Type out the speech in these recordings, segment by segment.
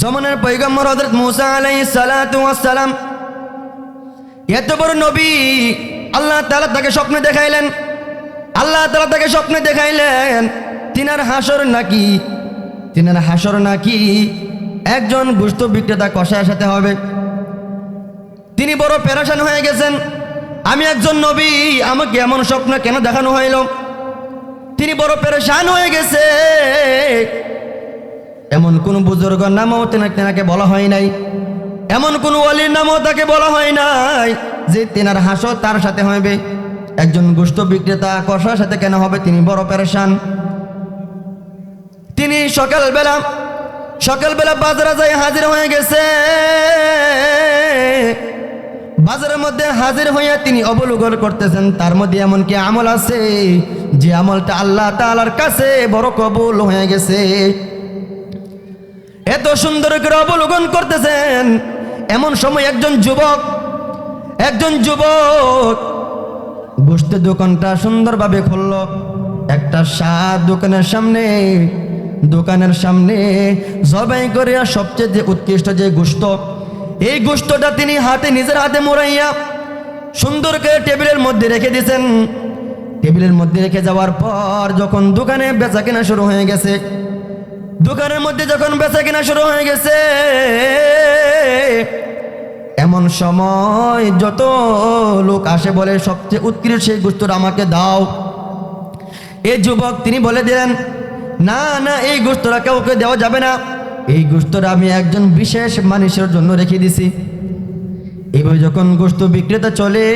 জমানের পৈগম্বর হজরত মুসা আলাই সালাম। এত বড় নবী, আল্লাহ তালা তাকে স্বপ্নে দেখাইলেন। আল্লাহ তালা তাকে স্বপ্নে দেখাইলেন, তিনার হাসর নাকি? তিনার হাসর নাকি? একজন গুস্ত বিক্রেতা কষায়ের সাথে হবে। তিনি বড় প্যারাশান হয়ে গেছেন। আমি একজন নবী, আমাকে এমন স্বপ্ন কেন দেখানো হইল? তিনি বড় পেরেশান হয়ে গেছে। এমন কোন বুজুর্গর নামও তেনা- তেনাকে বলা হয় নাই। এমন কোন অলির নামও তাকে বলা হয় নাই, যে তেনার হাসো তার সাথে হবে একজন গোষ্ঠ বিক্রেতা কষার সাথে কেন হবে? তিনি বড় পেরেশান। তিনি সকালবেলা সকালবেলা বাজারে যাই হাজির হয়ে গেছে। বাজারের মধ্যে হাজির হইয়া তিনি অবলোকন করতেছেন, তার মধ্যে এমন কি আমল আছে? যে আমলটা আল্লাহ তাআলার কাছে বড় কবুল হয়ে গেছে। এত সুন্দর করে অবলোকন করতেছেন। এমন সময় একজন যুবক একজন যুবক বসতে দোকানটা সুন্দরভাবে খুলল। একটা স্বাদ দোকানের সামনে দোকানের সামনে জবাই করে সবচেয়ে যে উৎকৃষ্ট যে গোস্ত এই গোস্তটা তিনি হাতে নিজের হাতে মোড়াইয়া সুন্দর করে টেবিলের মধ্যে রেখে দিয়েছেন। টেবিলের মধ্যে রেখে যাওয়ার পর যখন দোকানে বেচা কেনা শুরু হয়ে গেছে দোকানের মধ্যে যখন বেচা কেনা শুরু হয়ে গেছে, এমন সময় যত লোক আসে বলে, সবচেয়ে উৎকৃষ্ট সেই গোস্তটা আমাকে দাও। এই যুবক তিনি বলে দিলেন, না না, এই গোস্তটা কাউকে দেওয়া যাবে না। এই গোস্তটা আমি একজন বিশেষ মানুষের জন্য রেখে দিছি। এবার যখন গোস্ত বিক্রেতা চলে,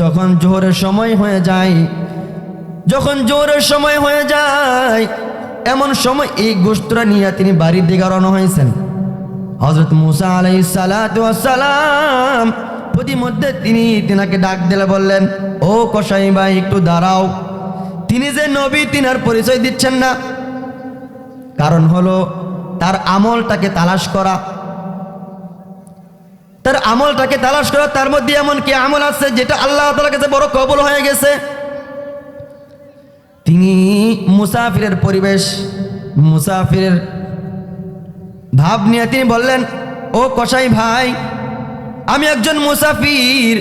যখন জোহরের সময় হয়ে যায় যখন জোরের সময় হয়ে যায়, এমন সময় এই গোস্তরা নিয়ে তিনি বাড়ির দিকে রওনা হয়েছেন। হজরত মুসা আলাই সালাম প্রতিমধ্যে তিনি তিনাকে ডাক দিলে বললেন, ও কসাই ভাই, একটু দাঁড়াও। তিনি যে নবী, তিনার পরিচয় দিচ্ছেন না। কারণ হলো, তার আমলটাকে তালাশ করা। তার আমলটাকে তালাশ করা, তার মধ্যে এমন কি আমল আছে, যেটা আল্লাহ তালার কাছে বড় কবল হয়ে গেছে। তিনি মুসাফিরের পরিবেশ, মুসাফিরের ভাব নিয়ে তিনি বললেন, ও কসাই ভাই, আমি একজন মুসাফির,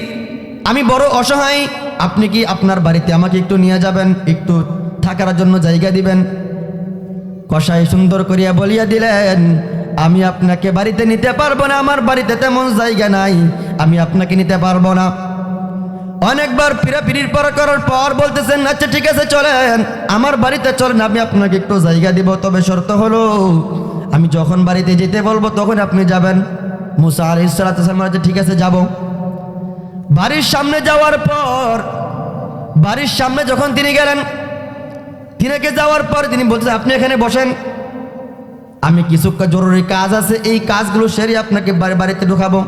আমি বড় অসহায়, আপনি কি আপনার বাড়িতে আমাকে একটু নিয়ে যাবেন, একটু থাকার জন্য জায়গা দিবেন? কসাই সুন্দর করিয়া বলিয়া দিলেন, আমি আপনাকে বাড়িতে নিতে পারব না, আমার বাড়িতে তেমন জায়গা নাই, আমি আপনাকে নিতে পারব না। অনেকবার পিড়াপিড়ির পর করার পর বলতেছেন আচ্ছা ঠিক আছে, চলেন। আমার বাড়িতে চলেন, আমি আপনাকে একটু জায়গা দিব, তবে শর্ত হলো, আমি যখন বাড়িতে যেতে বলব, তখন আপনি যাবেন। মুসা আলি সালাম ঠিক আছে, যাব। বাড়ির সামনে যাওয়ার পর, বাড়ির সামনে যখন তিনি গেলেন, তিনাকে যাওয়ার পর তিনি বলছেন আপনি এখানে বসেন। আমি কিছু জরুরি কাজ আছে, এই কাজগুলো সেরে আপনাকে বাড়ি- বাড়িতে ঢুকাবো।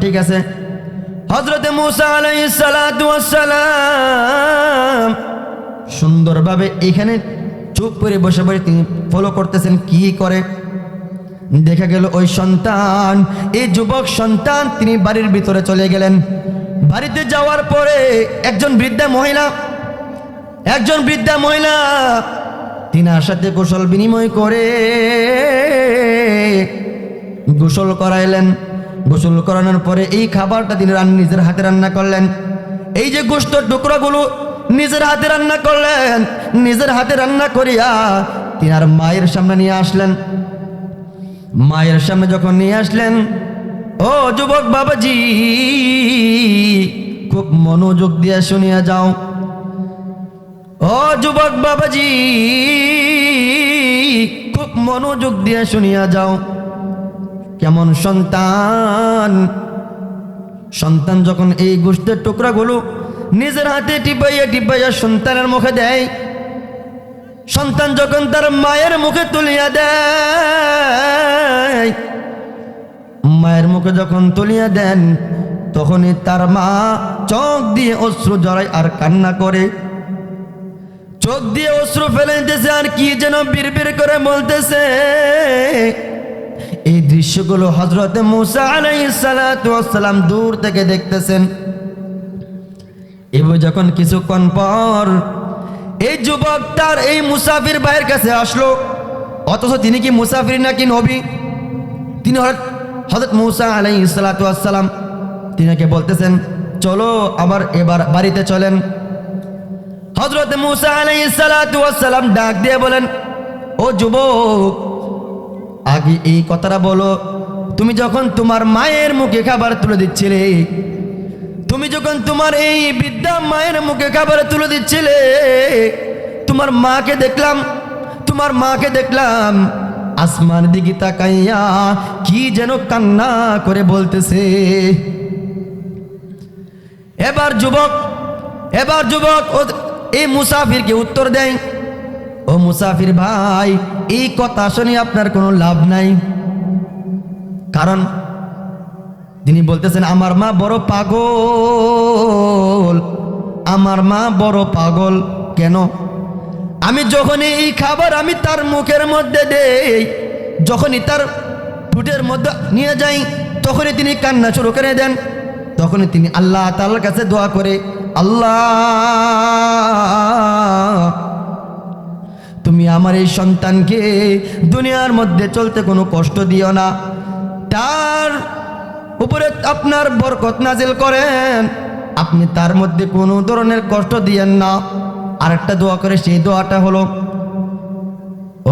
ঠিক আছে। হজরতে মুসা আলাইসালাম সুন্দরভাবে এখানে চুপ করে বসে বসে তিনি ফলো করতেছেন, কি করে? দেখা গেল ওই সন্তান, এই যুবক সন্তান তিনি বাড়ির ভিতরে চলে গেলেন। বাড়িতে যাওয়ার পরে একজন বৃদ্ধা মহিলা, একজন বৃদ্ধা মহিলা তিনার সাথে গোসল বিনিময় করে গোসল করাইলেন। গোসল করানোর পরে এই খাবারটা তিনি নিজের হাতে রান্না করলেন। এই যে গোস্তর টুকরাগুলো নিজের হাতে রান্না করলেন, নিজের হাতে রান্না করিয়া তিনার মায়ের সামনে নিয়ে আসলেন। মায়ের সামনে যখন নিয়ে আসলেন, ও যুবক বাবাজি, খুব মনোযোগ দিয়ে শুনিয়া যাও। ও যুবক বাবাজি, খুব মনোযোগ দিয়ে শুনিয়া যাও। কেমন সন্তান? সন্তান যখন এই গোষ্ঠের টুকরাগুলো নিজের হাতে টিপাইয়া টিপাইয়া সন্তানের মুখে দেয়, সন্তান যখন তার মায়ের মুখে তুলিয়া দেয়, মায়ের মুখে যখন তুলিয়া দেন, তখনই তার মা চোখ দিয়ে অশ্রু জড়ায় আর কান্না করে। চোখ দিয়ে অশ্রু ফেলে দিতেছে আর কি যেন বিড়বিড় করে বলতেছে এই দৃশ্যগুলো হজরতে মুসা আলাইসালাম দূর থেকে দেখতেছেন। এবার যখন কিছুক্ষণ পর এই যুবক তার এই মুসাফির ভাইয়ের কাছে আসলো। অথচ তিনি কি মুসাফির নাকি নবী? তিনি হজরত মুসা আলাই সালাতাম তিনাকে বলতেছেন, চলো আবার এবার বাড়িতে চলেন। হজরত মুসা আলাই সালাতাম ডাক দিয়ে বলেন, ও যুবক আগে এই কথাটা বলো। তুমি যখন তোমার মায়ের মুখে খাবার তুলে দিচ্ছিলে, তুমি যখন তোমার এই বৃদ্ধা মায়ের মুখে খাবার তুলে দিচ্ছিলে, তোমার মাকে দেখলাম, তোমার মাকে দেখলাম আসমান দিকে তাকাইয়া কি যেন কান্না করে বলতেছে। এবার যুবক এবার যুবক এই মুসাফিরকে উত্তর দেয় ও মুসাফির ভাই, এই কথা শুনে আপনার কোনো লাভ নাই। কারণ তিনি বলতেছেন, আমার মা বড় পাগল। আমার মা বড় পাগল কেন? আমি যখনই এই খাবার আমি তার মুখের মধ্যে দেই, যখনই তার ঠুটের মধ্যে নিয়ে যাই, তখনই তিনি কান্না শুরু করে দেন। তখনই তিনি আল্লাহ তাআলার কাছে দোয়া করে, আল্লাহ তুমি আমার এই সন্তানকে দুনিয়ার মধ্যে চলতে কোনো কষ্ট দিও না। তার উপরে আপনার বরকত নাজিল করেন। আপনি তার মধ্যে কোনো ধরনের কষ্ট দিয়েন না। আরেকটা দোয়া করে সেই দোয়াটা হলো,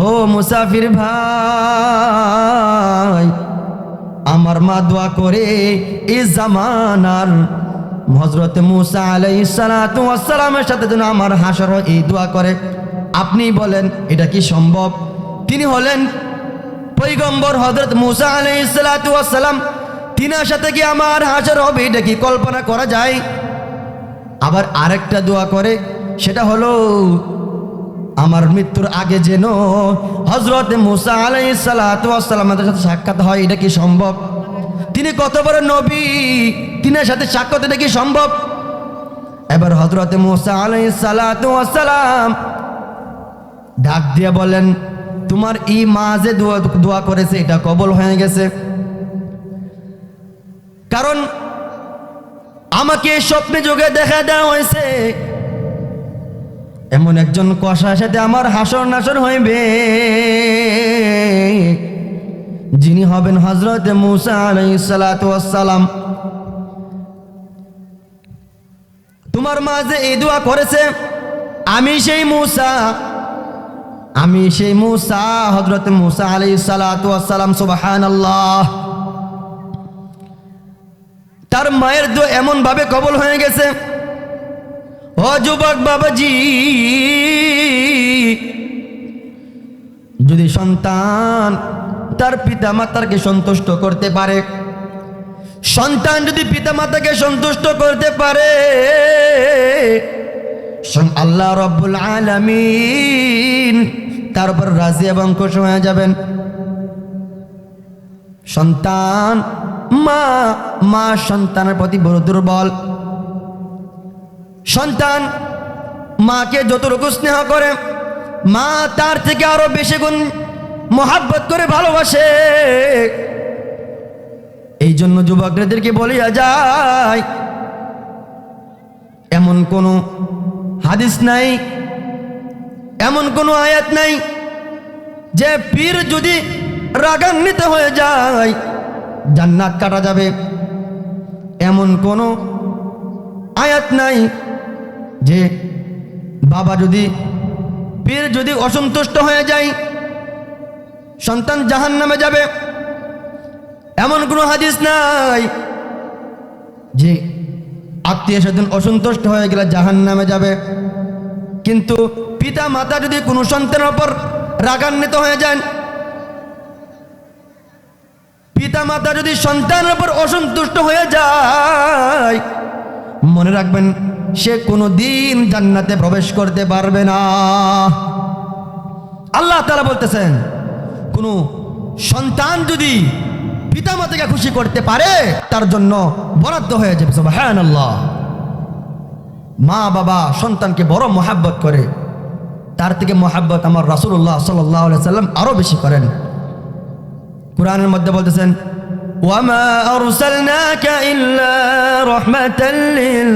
ও মুসাফির ভাই, আমার মা দোয়া করে এই জামানার হজরত মুসা আলাই সালামের সাথে যেন আমার হাসর এই দোয়া করে। আপনি বলেন, এটা কি সম্ভব? তিনি হলেন পৈগম্বর হজরত মুসা আলাই সালাম। তিনার সাথে কি আমার হাসর হবে? এটা কি কল্পনা করা যায়? আবার আরেকটা দোয়া করে, সেটা হলো, আমার মৃত্যুর আগে যেন হজরত মুসা আলাই সালাতামের সাথে সাক্ষাৎ হয়, এটা কি সম্ভব? তিনি কত বড় নবী, তিনের সাথে সাক্ষাৎ এটা কি সম্ভব? এবার হজরত মুসা আলাই সালাতাম ডাক দিয়ে বলেন, তোমার ই মা যে দোয়া দোয়া করেছে, এটা কবল হয়ে গেছে? কারণ আমাকে স্বপ্নে যোগে দেখা দেওয়া হয়েছে। এমন একজন কষার সাথে আমার হাসর নাসর হইবে। যিনি হবেন হজরত মুসা তোমার মা যে এই দোয়া করেছে, আমি সেই মুসা। আমি সেই মুসা হজরত মুসা আলাই সালাম সুবাহান আল্লাহ তার মায়ের দোয়া এমন ভাবে কবল হয়ে গেছে, ও যুবক বাবাজি, যদি সন্তান তার পিতা মাতাকে সন্তুষ্ট করতে পারে, সন্তান যদি পিতা মাতাকে সন্তুষ্ট করতে পারে আল্লাহ রব্বুল আলামিন তার উপর রাজি এবং খুশি হয়ে যাবেন। সন্তান, মা মা সন্তানের প্রতি বড় দুর্বল। সন্তান, মাকে যতটুকু স্নেহ করে, মা তার থেকে আরও বেশি গুণ মহাব্বত করে ভালোবাসে। এই জন্য যুবকদেরকে বলিয়া যায়, এমন কোনো হাদিস নাই, এমন কোনো আয়াত নাই যে পীর যদি রাগান্বিত হয়ে যায়, জান্নাত কাটা যাবে। এমন কোনো আয়াত নাই যে বাবা যদি, পীর যদি অসন্তুষ্ট হয়ে যায়, সন্তান জাহান নামে যাবে। এমন কোনো হাদিস নাই যে আত্মীয় স্বজন অসন্তুষ্ট হয়ে গেলে জাহান নামে যাবে। কিন্তু পিতা মাতা যদি কোনো সন্তানের ওপর রাগান্বিত হয়ে যান পিতা মাতা যদি সন্তানের উপর অসন্তুষ্ট হয়ে যায়, মনে রাখবেন, সে কোনো দিন জান্নাতে প্রবেশ করতে পারবে না। আল্লাহ তারা বলতেছেন, কোনো সন্তান যদি পিতা মাতাকে খুশি করতে পারে, তার জন্য বরাদ্দ হয়ে যাবে হ্যাঁ আল্লাহ মা, বাবা, সন্তানকে বড় মহাব্বত করে, তার থেকে মহাব্বত আমার রাসুল্লাহ সাল্লাহ সাল্লাম আরও বেশি করেন। কোরআনের মধ্যে বলতেছেন ইল্লা রাহমাতাল লিল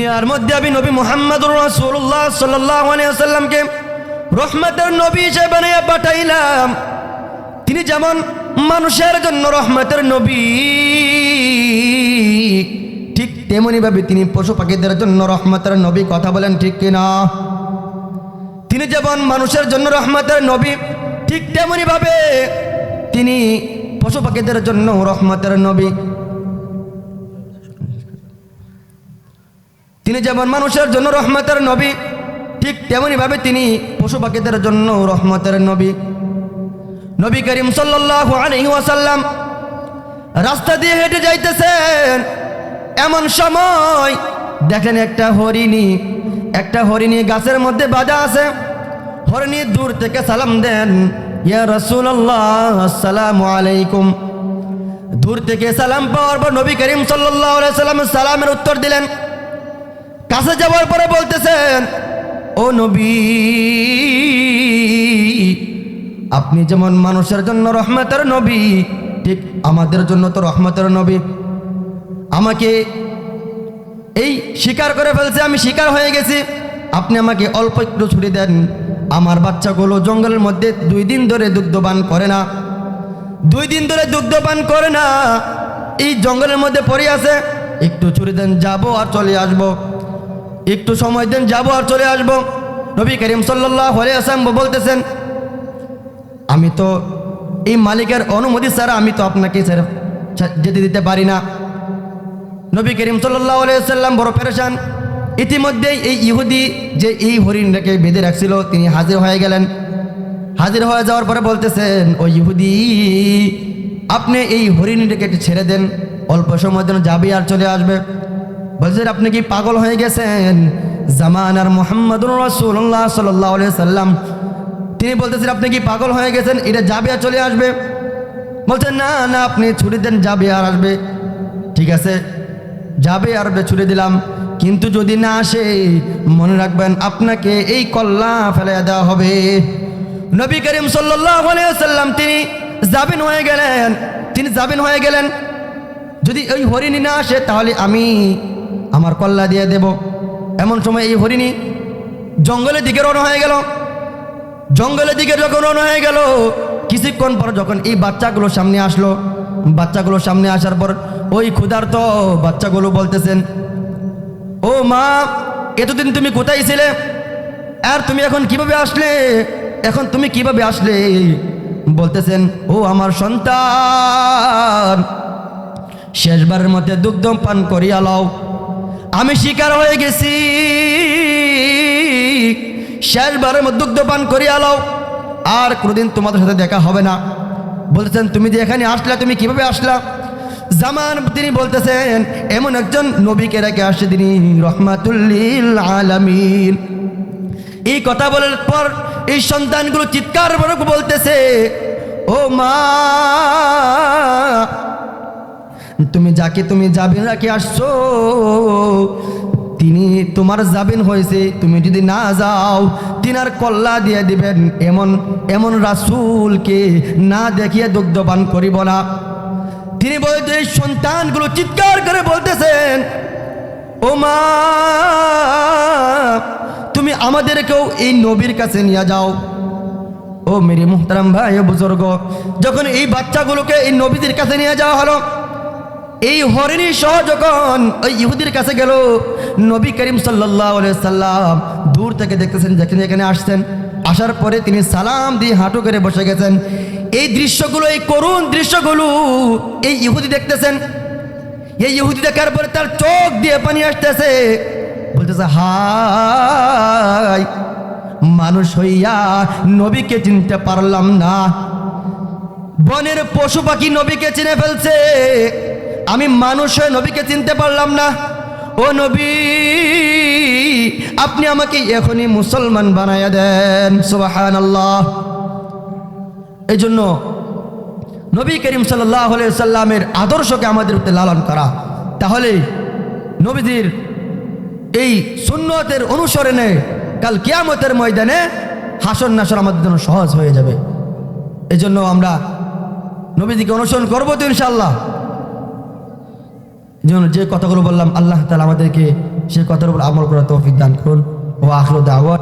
দুনিয়ার মধ্যে আমি নবী মোহাম্মদুর রাসূলুল্লাহ সাল্লাল্লাহু আলাইহি রহমতের নবী হিসেবে বানিয়ে পাঠাইলাম। তিনি যেমন মানুষের জন্য রহমতের নবী, ঠিক তেমনি ভাবে তিনি পশু পাখিদের জন্য রহমতের নবী, কথা বলেন ঠিক কিনা? তিনি যেমন মানুষের জন্য রহমতের নবী, ঠিক তেমনি ভাবে তিনি পশু পাখিদের জন্য রহমতের নবী তিনি যেমন মানুষের জন্য রহমতের নবী, ঠিক তেমনি ভাবে তিনি পশু পাখিদের জন্য রহমতের নবী। নবী করিম ওয়াসাল্লাম রাস্তা দিয়ে হেঁটে যাইতেছেন। এমন সময় দেখেন একটা হরিণী একটা হরিণী গাছের মধ্যে বাঁধা আছে। হরিণী দূর থেকে সালাম দেন, ইয়া রাসূলুল্লাহ, আসসালামু আলাইকুম। দূর থেকে সালাম পাওয়ার পর নবী করিম আলাইহি সাল্লাম সালামের উত্তর দিলেন কাছে যাওয়ার পরে বলতেছেন, ও নবী, আপনি যেমন মানুষের জন্য রহমতের নবী, ঠিক আমাদের জন্য তো রহমতের নবী। আমাকে এই শিকার করে ফেলছে, আমি শিকার হয়ে গেছি। আপনি আমাকে অল্প একটু ছুটি দেন। আমার বাচ্চাগুলো জঙ্গলের মধ্যে দুই দিন ধরে দুগ্ধপান করে না। দুই দিন ধরে দুগ্ধপান করে না। এই জঙ্গলের মধ্যে পড়ে আছে। একটু ছুটি দেন, যাব আর চলে আসব। একটু সময় দেন, যাব আর চলে আসব। নবী করিম সাল্লাহ আসাম বলতেছেন, আমি তো এই মালিকের অনুমতি ছাড়া আমি তো আপনাকে ছা- যেতে দিতে পারি না। নবী করিম সাল্লাহ সাল্লাম বড় পেরেশান ইতিমধ্যেই এই ইহুদি যে এই হরিণটাকে বেঁধে রাখছিল, তিনি হাজির হয়ে গেলেন। হাজির হয়ে যাওয়ার পরে বলতেছেন, ও ইহুদি, আপনি এই হরিণটাকে একটু ছেড়ে দেন, অল্প সময়ের জন্য যাবে আর চলে আসবে। বলছেন, আপনি কি পাগল হয়ে গেছেন? জামানার মোহাম্মদুর রসুল্লাহ সাল্লাহ সাল্লাম তিনি বলতেছেন, আপনি কি পাগল হয়ে গেছেন? এটা যাবে আর চলে আসবে। বলছেন, না না, আপনি ছুটি দেন যাবে আর আসবে। ঠিক আছে যাবে আর ছুটি দিলাম। কিন্তু যদি না আসে, মনে রাখবেন, আপনাকে এই কল্লা ফেলে দেওয়া হবে। নবী করিম সাল্লাম তিনি জাবিন হয়ে গেলেন, তিনি জাবিন হয়ে গেলেন। যদি ওই হরিণী না আসে, তাহলে আমি আমার কল্লা দিয়ে দেব। এমন সময় এই হরিণী জঙ্গলের দিকে রওনা হয়ে গেল। জঙ্গলের দিকে যখন রওনা হয়ে গেল, কিছুক্ষণ পর যখন এই বাচ্চাগুলো সামনে আসলো, বাচ্চাগুলো সামনে আসার পর ওই ক্ষুধার্ত বাচ্চাগুলো বলতেছেন, ও মা, এতদিন তুমি কোথায় ছিলে? আর তুমি এখন কীভাবে আসলে? এখন তুমি কীভাবে আসলে? বলতেছেন, ও আমার সন্তান, শেষবারের মধ্যে দুগ্ধ পান করিয়া লও। আমি শিকার হয়ে গেছি। শেষবারের মধ্যে দুগ্ধ পান করিয়া লও। আর কোনোদিন তোমাদের সাথে দেখা হবে না। বলতেছেন, তুমি যে এখানে আসলা, তুমি কীভাবে আসলা? জামান তিনি বলতেছেন, এমন একজন নবীকে রেখে আসছে তিনি রহমাতুল্লিল আলামিন। এই কথা বলার পর এই সন্তানগুলো চিৎকার করে বলতেছে, ও মা তুমি যাকে তুমি জাবিন রাখে আসছো, তিনি তোমার জাবিন হয়েছে, তুমি যদি না যাও, তিনার কল্লা দিয়ে দিবেন এমন এমন রাসূলকে না দেখিয়ে দুগ্ধপান করিব না। তিনি বলতে সন্তানগুলো চিৎকার করে বলতেছেন, ও মা, তুমি আমাদেরকেও এই নবীর কাছে নিয়ে যাও। ও মেরি মুহতারাম ভাই বুজুর্গ, যখন এই বাচ্চাগুলোকে এই নবীদের কাছে নিয়ে যাওয়া হলো এই হরিণী সহ যখন ওই ইহুদির কাছে গেল, নবী করিম সাল্লাহ সাল্লাম দূর থেকে দেখতেছেন যেখানে এখানে আসছেন। আসার পরে তিনি সালাম দিয়ে হাঁটু করে বসে গেছেন। এই দৃশ্যগুলো, এই করুণ দৃশ্যগুলো এই ইহুদি দেখতেছেন। এই ইহুদি দেখার পরে তার চোখ দিয়ে পানি আসতেছে। বলতেছে, হাই, মানুষ হইয়া নবীকে চিনতে পারলাম না। বনের পশু পাখি নবীকে চিনে ফেলছে। আমি মানুষ হয়ে নবীকে চিনতে পারলাম না। ও নবী, আপনি আমাকে এখনই মুসলমান বানাইয়া দেন। সুবাহান আল্লাহ এই জন্য নবী করিম সাল্লাহ সাল্লামের আদর্শকে আমাদের প্রতি লালন করা। তাহলে নবীজির এই সুন্নতের অনুসরণে কাল কিয়ামতের ময়দানে হাসন নাসর আমাদের জন্য সহজ হয়ে যাবে। এজন্য আমরা নবীজিকে অনুসরণ করব তো ইনশাল্লাহ যেমন যে কথাগুলো বললাম, আল্লাহ তালা আমাদেরকে সেই কথার উপর আমল করার তৌফিক দান করুন। ও আখলো দাওয়া।